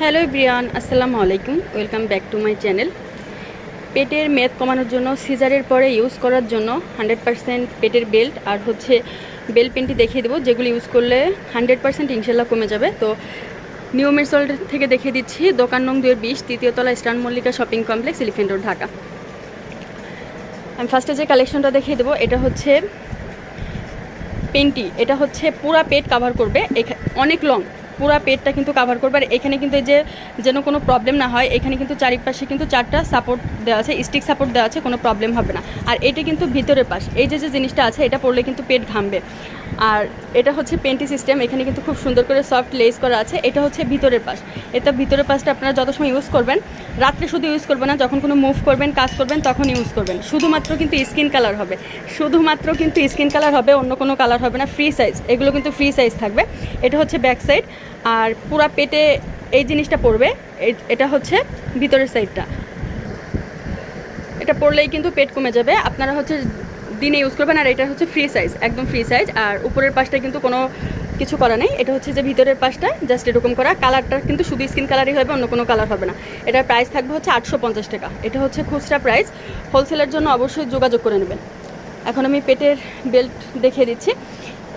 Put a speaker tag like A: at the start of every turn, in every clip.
A: Hello Brian আসসালামু আলাইকুম। Welcome back to my channel. পেটের মেদ কমানোর জন্য সিজারের পরে ইউজ করার জন্য হান্ড্রেড পারসেন্ট পেটের বেল্ট আর হচ্ছে বেল পেনটি দেখিয়ে দেবো, যেগুলো ইউজ করলে হান্ড্রেড পারসেন্ট ইনশাল্লাহ কমে যাবে। তো নিয়মের সল্ট থেকে দেখিয়ে দিচ্ছি, দোকান নং দুয়ের বিশ তৃতীয়তলা eastern Mallika shopping complex elephant road, Dhaka. আমি ফার্স্টে যে কালেকশনটা দেখিয়ে দেবো, এটা হচ্ছে পেনটি, এটা হচ্ছে পুরা পেট কাভার করবে। অনেক লং পুরা পেটটা কিন্তু কাভার করবে। আর এখানে কিন্তু এই যে যেন কোনো প্রবলেম না হয়, এখানে কিন্তু চারিপাশে কিন্তু চারটা সাপোর্ট দেওয়া আছে স্টিক সাপোর্ট দেওয়া আছে, কোনো প্রবলেম হবে না। আর এটা কিন্তু ভিতরের পাশ। এই যে যে জিনিসটা আছে, এটা পড়লে কিন্তু পেট ঘামবে। আর এটা হচ্ছে পেন্টি সিস্টেম, এখানে কিন্তু খুব সুন্দর করে সফট লেস করা আছে। এটা হচ্ছে ভিতরের পাশ। এটা ভিতরের পাশটা আপনারা যত সময় ইউজ করবেন, রাত্রে শুধু ইউজ করবেন না, যখন কোনো মুভ করবেন, কাজ করবেন, তখন ইউজ করবেন। শুধুমাত্র কিন্তু স্কিন কালার হবে। শুধুমাত্র কিন্তু স্কিন কালার হবে, অন্য কোনো কালার হবে না ফ্রি সাইজ এগুলো কিন্তু ফ্রি সাইজ থাকবে। এটা হচ্ছে ব্যাক সাইড আর পুরা পেটে এই জিনিসটা পড়বে এটা হচ্ছে ভিতরের সাইডটা এটা পড়লেই কিন্তু পেট কমে যাবে। আপনারা হচ্ছে দিনে ইউজ করবেন আর এটা হচ্ছে ফ্রি সাইজ একদম ফ্রি সাইজ আর উপরের পাশটা কিন্তু কোনো কিছু করা নেই। এটা হচ্ছে যে ভিতরের পাশটা জাস্ট এরকম করা। কালারটা কিন্তু শুধু স্কিন কালারই হবে, অন্য কোনো কালার হবে না। এটার প্রাইস থাকবে হচ্ছে আটশো পঞ্চাশ টাকা। এটা হচ্ছে খুচরা প্রাইস হোলসেলের জন্য অবশ্যই যোগাযোগ করে নেবেন। এখন আমি পেটের বেল্ট দেখিয়ে দিচ্ছি।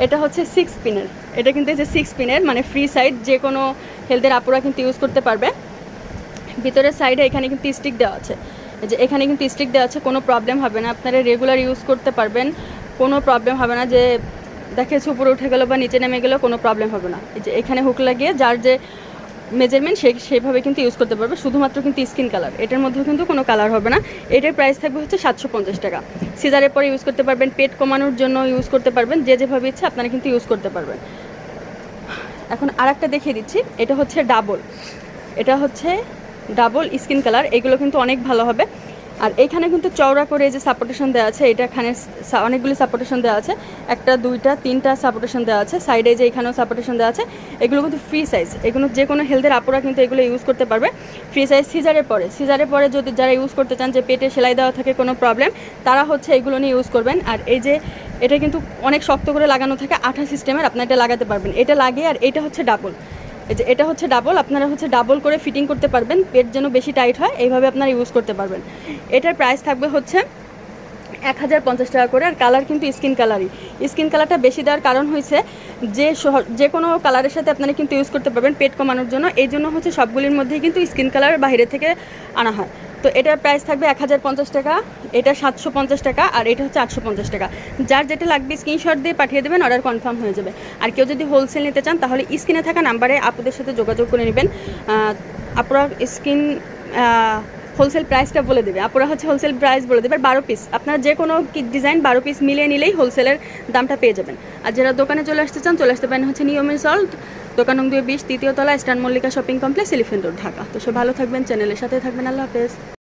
A: এটা হচ্ছে সিক্স পিনের এটা কিন্তু যে সিক্স পিনের মানে ফ্রি সাইড যে কোনো হেলথের আপুরা কিন্তু ইউজ করতে পারবে। ভিতরের সাইডে এখানে কিন্তু স্টিক দেওয়া আছে। যে এখানে কিন্তু স্টিক দেওয়া আছে, কোনো প্রবলেম হবে না। আপনারা রেগুলার ইউজ করতে পারবেন, কোনো প্রবলেম হবে না যে দেখেছে উপরে উঠে গেলো বা নিচে নেমে গেলেও কোনো প্রবলেম হবে না। এই যে এখানে হুক লাগিয়ে যার যে মেজারমেন্ট সে সেইভাবে কিন্তু ইউজ করতে পারবে। শুধুমাত্র কিন্তু স্কিন কালার এটার মধ্যেও কিন্তু কোনো কালার হবে না। এটার প্রাইস থাকবে হচ্ছে সাতশো পঞ্চাশ টাকা। সিজারের পরে ইউজ করতে পারবেন, পেট কমানোর জন্য ইউজ করতে পারবেন, যে যেভাবে ইচ্ছে আপনারা কিন্তু ইউজ করতে পারবেন। এখন আর একটা দেখিয়ে দিচ্ছি। এটা হচ্ছে ডাবল এটা হচ্ছে ডাবল স্কিন কালার, এগুলো কিন্তু অনেক ভালো হবে। আর এইখানে কিন্তু চওড়া করে যে সাপোর্টেশন দেওয়া আছে, এটা এখানে অনেকগুলি সাপোর্টেশন দেওয়া আছে। একটা, দুইটা, তিনটা সাপোর্টেশন দেওয়া আছে। সাইডে যে এখানেও সাপোর্টেশন দেওয়া আছে, এগুলো কিন্তু ফ্রি সাইজ এগুলো যে কোনো হেলথের আপুরা কিন্তু এগুলো ইউজ করতে পারবে। ফ্রি সাইজ সিজারের পরে। সিজারের পরে যদি যারা ইউজ করতে চান যে পেটে সেলাই দেওয়া থাকে, কোনো প্রবলেম তারা হচ্ছে এগুলো নিয়ে ইউজ করবেন। আর এই যে, এটা কিন্তু অনেক শক্ত করে লাগানো থাকে, আঠা সিস্টেমের আপনার এটা লাগাতে পারবেন। এটা লাগে আর এটা হচ্ছে ডাবল এটা হচ্ছে ডাবল আপনারা হচ্ছে ডাবল করে ফিটিং করতে পারবেন, পেট যেন বেশি টাইট হয়, এইভাবে আপনারা ইউজ করতে পারবেন। এটার প্রাইস থাকবে হচ্ছে এক হাজার পঞ্চাশ টাকা করে, আর কালার কিন্তু স্কিন কালারই স্কিন কালারটা বেশি দেওয়ার কারণ হয়েছে যে যে কোনো কালারের সাথে আপনারা কিন্তু ইউজ করতে পারবেন পেট কমানোর জন্য। এই জন্য হচ্ছে সবগুলির মধ্যেই কিন্তু স্কিন কালার বাইরে থেকে আনা হয়। তো এটার প্রাইস থাকবে এক হাজার পঞ্চাশ টাকা, এটা সাতশো পঞ্চাশ টাকা আর এটা হচ্ছে আটশো পঞ্চাশ টাকা। যার যেটা লাগবে স্ক্রিনশট দিয়ে পাঠিয়ে দেবেন অর্ডার কনফার্ম হয়ে যাবে। আর কেউ যদি হোলসেল নিতে চান, তাহলে স্ক্রিনে থাকা নাম্বারে আপনাদের সাথে যোগাযোগ করে নেবেন। আপনারা স্ক্রিন হোলসেল প্রাইসটা বলে দেবে। আপনারা হচ্ছে হোলসেল প্রাইস বলে দেবে। বারো পিস আপনারা যে কোনো ডিজাইন বারো পিস মিলিয়ে নিলেই হোলসেলের দামটা পেয়ে যাবেন। আর যারা দোকানে চলে আসতে চান, চলে আসতে পারেন হচ্ছে নিয়মের সল্ট দোকান নং দুই বিশ, তৃতীয় তলা eastern Mallika shopping complex elephant road Dhaka. তো সে ভালো থাকবেন চ্যানেলের সাথে থাকবেন। আল্লাহ হাফেজ।